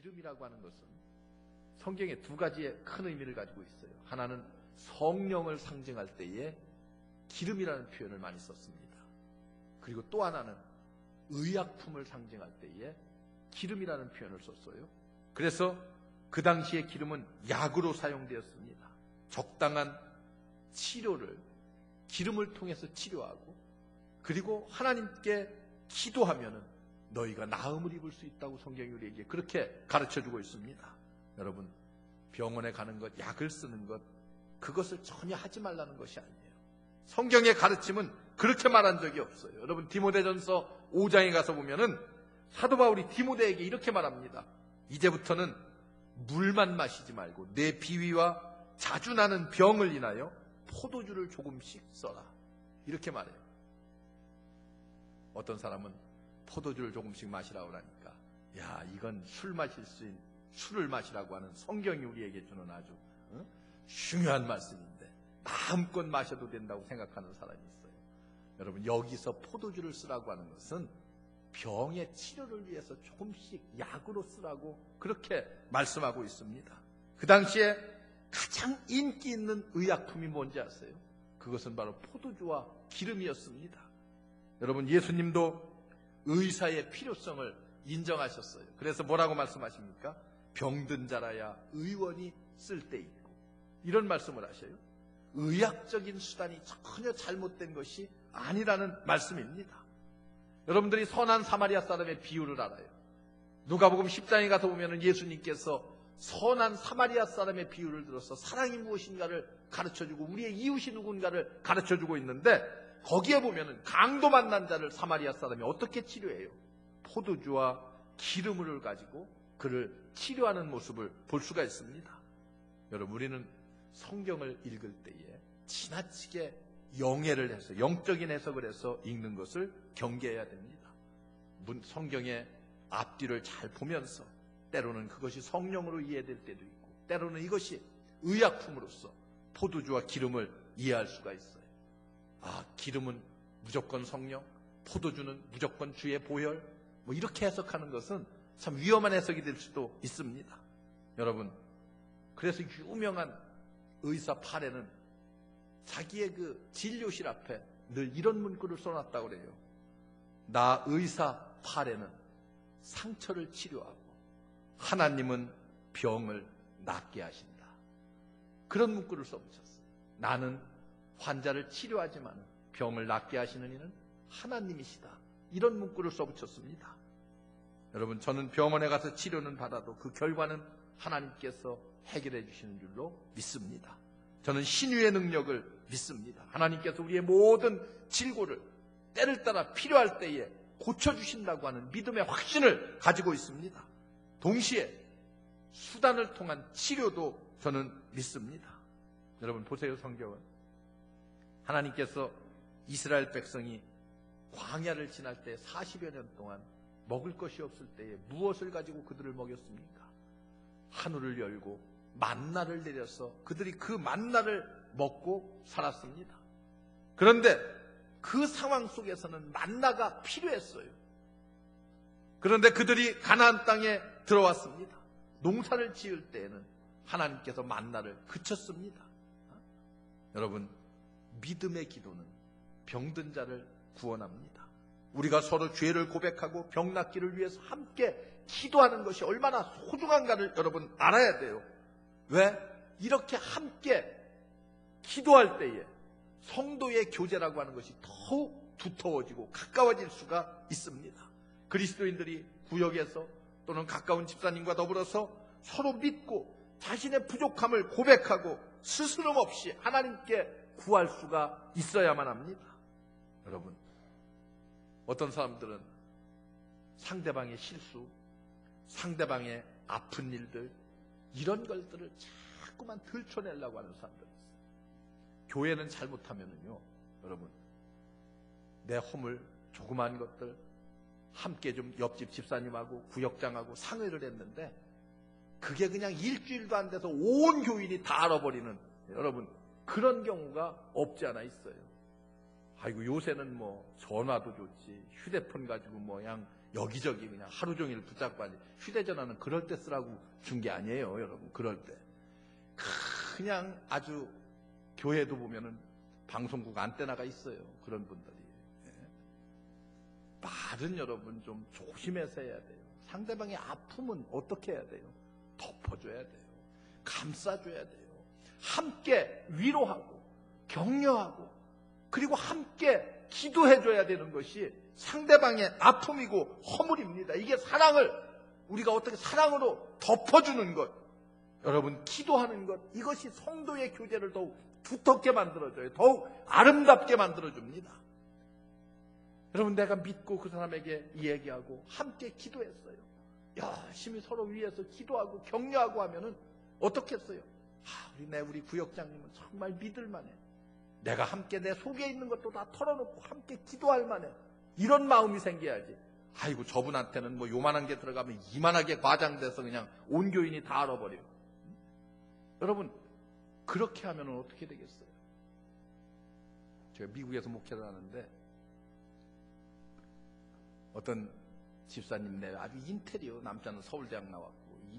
기름이라고 하는 것은 성경에 두 가지의 큰 의미를 가지고 있어요. 하나는 성령을 상징할 때에 기름이라는 표현을 많이 썼습니다. 그리고 또 하나는 의약품을 상징할 때에 기름이라는 표현을 썼어요. 그래서 그 당시에 기름은 약으로 사용되었습니다. 적당한 치료를 기름을 통해서 치료하고 그리고 하나님께 기도하면은 너희가 나음을 입을 수 있다고 성경이 우리에게 그렇게 가르쳐 주고 있습니다. 여러분, 병원에 가는 것, 약을 쓰는 것, 그것을 전혀 하지 말라는 것이 아니에요. 성경의 가르침은 그렇게 말한 적이 없어요. 여러분, 디모데전서 5장에 가서 보면은 사도 바울이 디모데에게 이렇게 말합니다. 이제부터는 물만 마시지 말고 내 비위와 자주 나는 병을 인하여 포도주를 조금씩 써라. 이렇게 말해요. 어떤 사람은 포도주를 조금씩 마시라고 하니까 야 이건 술 마실 수 있는 술을 마시라고 하는 성경이 우리에게 주는 아주 어? 중요한 말씀인데 마음껏 마셔도 된다고 생각하는 사람이 있어요. 여러분 여기서 포도주를 쓰라고 하는 것은 병의 치료를 위해서 조금씩 약으로 쓰라고 그렇게 말씀하고 있습니다. 그 당시에 가장 인기 있는 의약품이 뭔지 아세요? 그것은 바로 포도주와 기름이었습니다. 여러분 예수님도 의사의 필요성을 인정하셨어요. 그래서 뭐라고 말씀하십니까? 병든 자라야 의원이 쓸때 있고 이런 말씀을 하셔요. 의학적인 수단이 전혀 잘못된 것이 아니라는 말씀입니다. 여러분들이 선한 사마리아 사람의 비유를 알아요. 누가복음 10장에 가서 보면 예수님께서 선한 사마리아 사람의 비유를 들어서 사랑이 무엇인가를 가르쳐주고 우리의 이웃이 누군가를 가르쳐주고 있는데 거기에 보면은 강도 만난 자를 사마리아 사람이 어떻게 치료해요? 포도주와 기름을 가지고 그를 치료하는 모습을 볼 수가 있습니다. 여러분 우리는 성경을 읽을 때에 지나치게 영해를 해서 영적인 해석을 해서 읽는 것을 경계해야 됩니다. 성경의 앞뒤를 잘 보면서 때로는 그것이 성령으로 이해될 때도 있고 때로는 이것이 의약품으로서 포도주와 기름을 이해할 수가 있어요. 아, 기름은 무조건 성령, 포도주는 무조건 주의 보혈, 뭐 이렇게 해석하는 것은 참 위험한 해석이 될 수도 있습니다. 여러분, 그래서 유명한 의사 팔에는 자기의 그 진료실 앞에 늘 이런 문구를 써놨다고 그래요. 나 의사 팔에는 상처를 치료하고 하나님은 병을 낫게 하신다. 그런 문구를 써붙였어요. 나는 환자를 치료하지만 병을 낫게 하시는 이는 하나님이시다. 이런 문구를 써붙였습니다. 여러분, 저는 병원에 가서 치료는 받아도 그 결과는 하나님께서 해결해 주시는 줄로 믿습니다. 저는 신유의 능력을 믿습니다. 하나님께서 우리의 모든 질고를 때를 따라 필요할 때에 고쳐주신다고 하는 믿음의 확신을 가지고 있습니다. 동시에 수단을 통한 치료도 저는 믿습니다. 여러분 보세요 성경은 하나님께서 이스라엘 백성이 광야를 지날 때 40여 년 동안 먹을 것이 없을 때에 무엇을 가지고 그들을 먹였습니까? 하늘을 열고 만나를 내려서 그들이 그 만나를 먹고 살았습니다. 그런데 그 상황 속에서는 만나가 필요했어요. 그런데 그들이 가나안 땅에 들어왔습니다. 농사를 지을 때에는 하나님께서 만나를 그쳤습니다. 여러분, 믿음의 기도는 병든 자를 구원합니다. 우리가 서로 죄를 고백하고 병 낫기를 위해서 함께 기도하는 것이 얼마나 소중한가를 여러분 알아야 돼요. 왜? 이렇게 함께 기도할 때에 성도의 교제라고 하는 것이 더욱 두터워지고 가까워질 수가 있습니다. 그리스도인들이 구역에서 또는 가까운 집사님과 더불어서 서로 믿고 자신의 부족함을 고백하고 스스럼 없이 하나님께 구할 수가 있어야만 합니다. 여러분, 어떤 사람들은 상대방의 실수, 상대방의 아픈 일들, 이런 것들을 자꾸만 들춰내려고 하는 사람들이 있어요. 교회는 잘못하면은요, 여러분, 내 허물, 조그만 것들, 함께 좀 옆집 집사님하고 구역장하고 상의를 했는데, 그게 그냥 일주일도 안 돼서 온 교인이 다 알아버리는, 여러분, 그런 경우가 없지 않아 있어요. 아이고, 요새는 뭐, 전화도 좋지, 휴대폰 가지고 뭐, 그냥 여기저기 그냥 하루 종일 붙잡고 하지. 휴대전화는 그럴 때 쓰라고 준 게 아니에요, 여러분. 그럴 때. 그냥 아주 교회도 보면은 방송국 안테나가 있어요. 그런 분들이. 예. 말은 여러분 좀 조심해서 해야 돼요. 상대방의 아픔은 어떻게 해야 돼요? 덮어줘야 돼요. 감싸줘야 돼요. 함께 위로하고 격려하고 그리고 함께 기도해줘야 되는 것이 상대방의 아픔이고 허물입니다. 이게 사랑을 우리가 어떻게 사랑으로 덮어주는 것, 여러분 기도하는 것 이것이 성도의 교제를 더욱 두텁게 만들어줘요. 더욱 아름답게 만들어줍니다. 여러분 내가 믿고 그 사람에게 이야기하고 함께 기도했어요. 열심히 서로 위해서 기도하고 격려하고 하면은 어떻겠어요? 아, 우리 내 우리 구역장님은 정말 믿을 만해. 내가 함께 내 속에 있는 것도 다 털어놓고 함께 기도할 만해. 이런 마음이 생겨야지. 아이고 저분한테는 뭐 요만한 게 들어가면 이만하게 과장돼서 그냥 온 교인이 다 알아버려. 여러분 그렇게 하면 어떻게 되겠어요? 제가 미국에서 목회를 하는데 어떤 집사님네 아주 인테리어 남자는 서울대학 나왔고 예,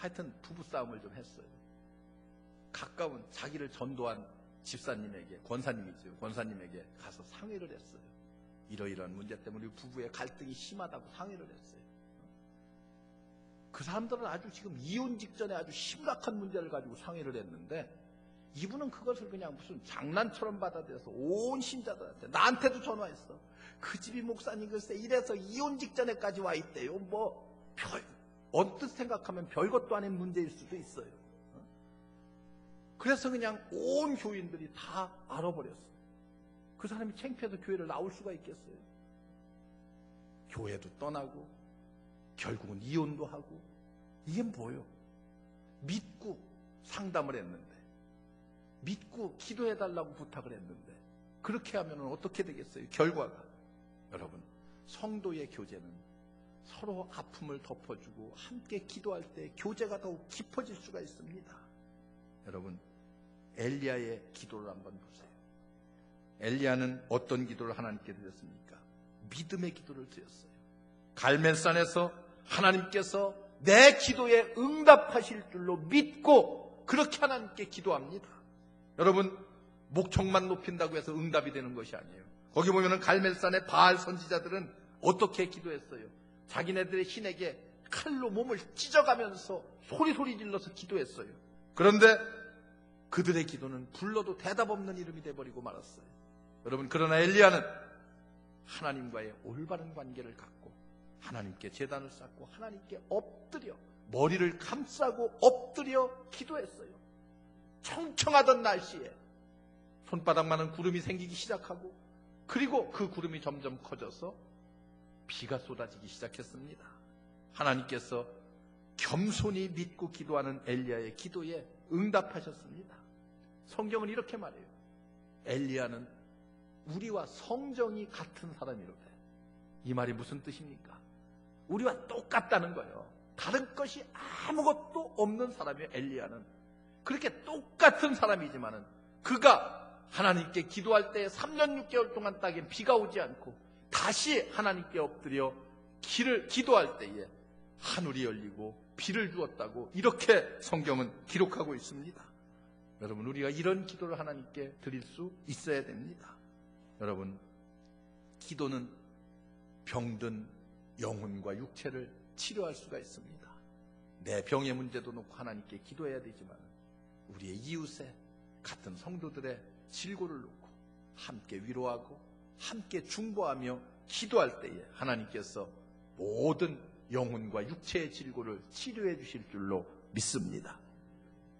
하여튼 부부싸움을 좀 했어요. 가까운 자기를 전도한 집사님에게 권사님이죠. 권사님에게 가서 상의를 했어요. 이러이러한 문제 때문에 우리 부부의 갈등이 심하다고 상의를 했어요. 그 사람들은 아주 지금 이혼 직전에 아주 심각한 문제를 가지고 상의를 했는데 이분은 그것을 그냥 무슨 장난처럼 받아들여서 온 신자들한테 나한테도 전화했어. 그 집이 목사님 글쎄 이래서 이혼 직전에까지 와 있대요. 뭐 별, 언뜻 생각하면 별것도 아닌 문제일 수도 있어요. 그래서 그냥 온 교인들이 다 알아버렸어요. 그 사람이 창피해서 교회를 나올 수가 있겠어요? 교회도 떠나고 결국은 이혼도 하고 이게 뭐예요? 믿고 상담을 했는데 믿고 기도해달라고 부탁을 했는데 그렇게 하면 어떻게 되겠어요? 결과가 여러분 성도의 교제는 서로 아픔을 덮어주고 함께 기도할 때 교제가 더욱 깊어질 수가 있습니다. 여러분 엘리야의 기도를 한번 보세요. 엘리야는 어떤 기도를 하나님께 드렸습니까? 믿음의 기도를 드렸어요. 갈멜산에서 하나님께서 내 기도에 응답하실 줄로 믿고 그렇게 하나님께 기도합니다. 여러분 목청만 높인다고 해서 응답이 되는 것이 아니에요. 거기 보면은 갈멜산의 바알 선지자들은 어떻게 기도했어요? 자기네들의 신에게 칼로 몸을 찢어가면서 소리소리 질러서 기도했어요. 그런데 그들의 기도는 불러도 대답 없는 이름이 돼버리고 말았어요. 여러분 그러나 엘리야는 하나님과의 올바른 관계를 갖고 하나님께 재단을 쌓고 하나님께 엎드려 머리를 감싸고 엎드려 기도했어요. 청청하던 날씨에 손바닥만한 구름이 생기기 시작하고 그리고 그 구름이 점점 커져서 비가 쏟아지기 시작했습니다. 하나님께서 겸손히 믿고 기도하는 엘리야의 기도에 응답하셨습니다. 성경은 이렇게 말해요. 엘리야는 우리와 성정이 같은 사람이로되. 이 말이 무슨 뜻입니까? 우리와 똑같다는 거예요. 다른 것이 아무것도 없는 사람이에요. 엘리야는. 그렇게 똑같은 사람이지만은 그가 하나님께 기도할 때 3년 6개월 동안 땅에 비가 오지 않고 다시 하나님께 엎드려 길을 기도할 때에 하늘이 열리고 비를 주었다고 이렇게 성경은 기록하고 있습니다. 여러분 우리가 이런 기도를 하나님께 드릴 수 있어야 됩니다. 여러분 기도는 병든 영혼과 육체를 치료할 수가 있습니다. 내 병의 문제도 놓고 하나님께 기도해야 되지만 우리의 이웃에 같은 성도들의 질고를 놓고 함께 위로하고 함께 중보하며 기도할 때에 하나님께서 모든 영혼과 육체의 질고를 치료해 주실 줄로 믿습니다.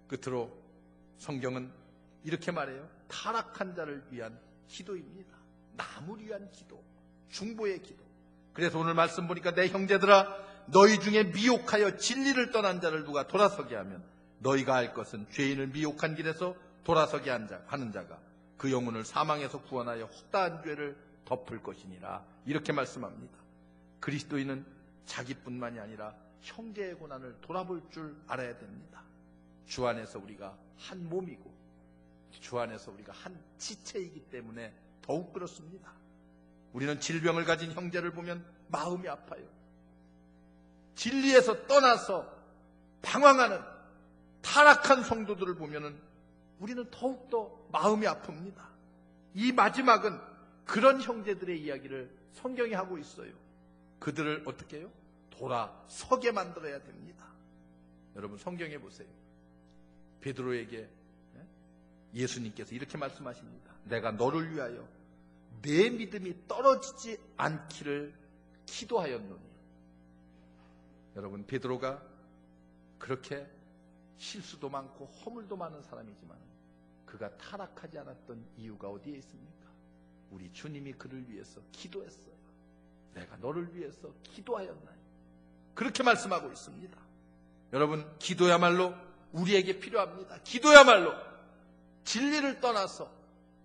끝으로 성경은 이렇게 말해요. 타락한 자를 위한 기도입니다. 남을 위한 기도, 중보의 기도. 그래서 오늘 말씀 보니까 내 형제들아 너희 중에 미혹하여 진리를 떠난 자를 누가 돌아서게 하면 너희가 알 것은 죄인을 미혹한 길에서 돌아서게 하는 자가 그 영혼을 사망에서 구원하여 헛다한 죄를 덮을 것이니라 이렇게 말씀합니다. 그리스도인은 자기뿐만이 아니라 형제의 고난을 돌아볼 줄 알아야 됩니다. 주 안에서 우리가 한 몸이고 주 안에서 우리가 한 지체이기 때문에 더욱 그렇습니다. 우리는 질병을 가진 형제를 보면 마음이 아파요. 진리에서 떠나서 방황하는 타락한 성도들을 보면은 우리는 더욱더 마음이 아픕니다. 이 마지막은 그런 형제들의 이야기를 성경이 하고 있어요. 그들을 어떻게 해요? 돌아서게 만들어야 됩니다. 여러분 성경에 보세요. 베드로에게 예? 예수님께서 이렇게 말씀하십니다. 내가 너를 위하여 내 믿음이 떨어지지 않기를 기도하였노니. 여러분 베드로가 그렇게 실수도 많고 허물도 많은 사람이지만 그가 타락하지 않았던 이유가 어디에 있습니까? 우리 주님이 그를 위해서 기도했어요. 내가 너를 위해서 기도하였나요? 그렇게 말씀하고 있습니다. 여러분, 기도야말로 우리에게 필요합니다. 기도야말로 진리를 떠나서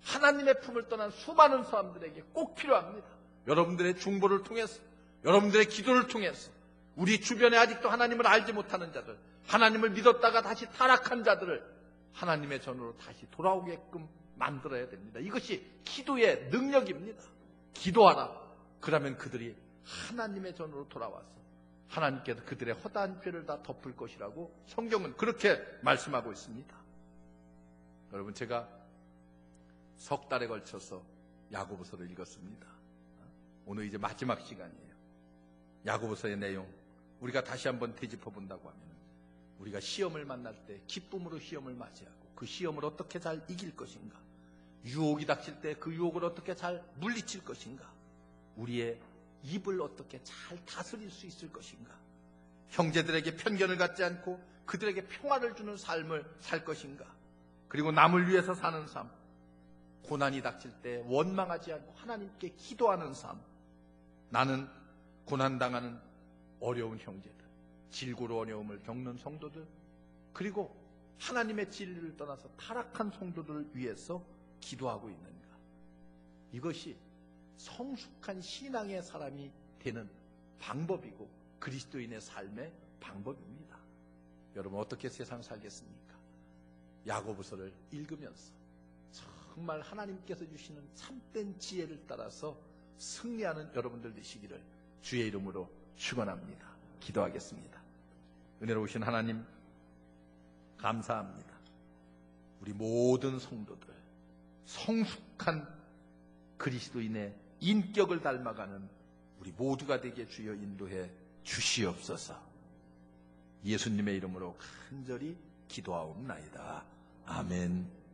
하나님의 품을 떠난 수많은 사람들에게 꼭 필요합니다. 여러분들의 중보를 통해서, 여러분들의 기도를 통해서 우리 주변에 아직도 하나님을 알지 못하는 자들, 하나님을 믿었다가 다시 타락한 자들을 하나님의 전으로 다시 돌아오게끔 만들어야 됩니다. 이것이 기도의 능력입니다. 기도하라. 그러면 그들이 하나님의 전으로 돌아와서 하나님께서 그들의 허다한 죄를 다 덮을 것이라고 성경은 그렇게 말씀하고 있습니다. 여러분 제가 석 달에 걸쳐서 야고보서를 읽었습니다. 오늘 이제 마지막 시간이에요. 야고보서의 내용 우리가 다시 한번 되짚어 본다고 하면 우리가 시험을 만날 때 기쁨으로 시험을 맞이하고 그 시험을 어떻게 잘 이길 것인가? 유혹이 닥칠 때 그 유혹을 어떻게 잘 물리칠 것인가? 우리의 입을 어떻게 잘 다스릴 수 있을 것인가? 형제들에게 편견을 갖지 않고 그들에게 평화를 주는 삶을 살 것인가? 그리고 남을 위해서 사는 삶 고난이 닥칠 때 원망하지 않고 하나님께 기도하는 삶. 나는 고난당하는 어려운 형제들 질고로 어려움을 겪는 성도들 그리고 하나님의 진리를 떠나서 타락한 성도들을 위해서 기도하고 있는가 이것이 성숙한 신앙의 사람이 되는 방법이고 그리스도인의 삶의 방법입니다. 여러분 어떻게 세상 살겠습니까? 야고보서를 읽으면서 정말 하나님께서 주시는 참된 지혜를 따라서 승리하는 여러분들 되시기를 주의 이름으로 축원합니다. 기도하겠습니다. 은혜로우신 하나님 감사합니다. 우리 모든 성도들 성숙한 그리스도인의 인격을 닮아가는 우리 모두가 되게 주여 인도해 주시옵소서. 예수님의 이름으로 간절히 기도하옵나이다. 아멘.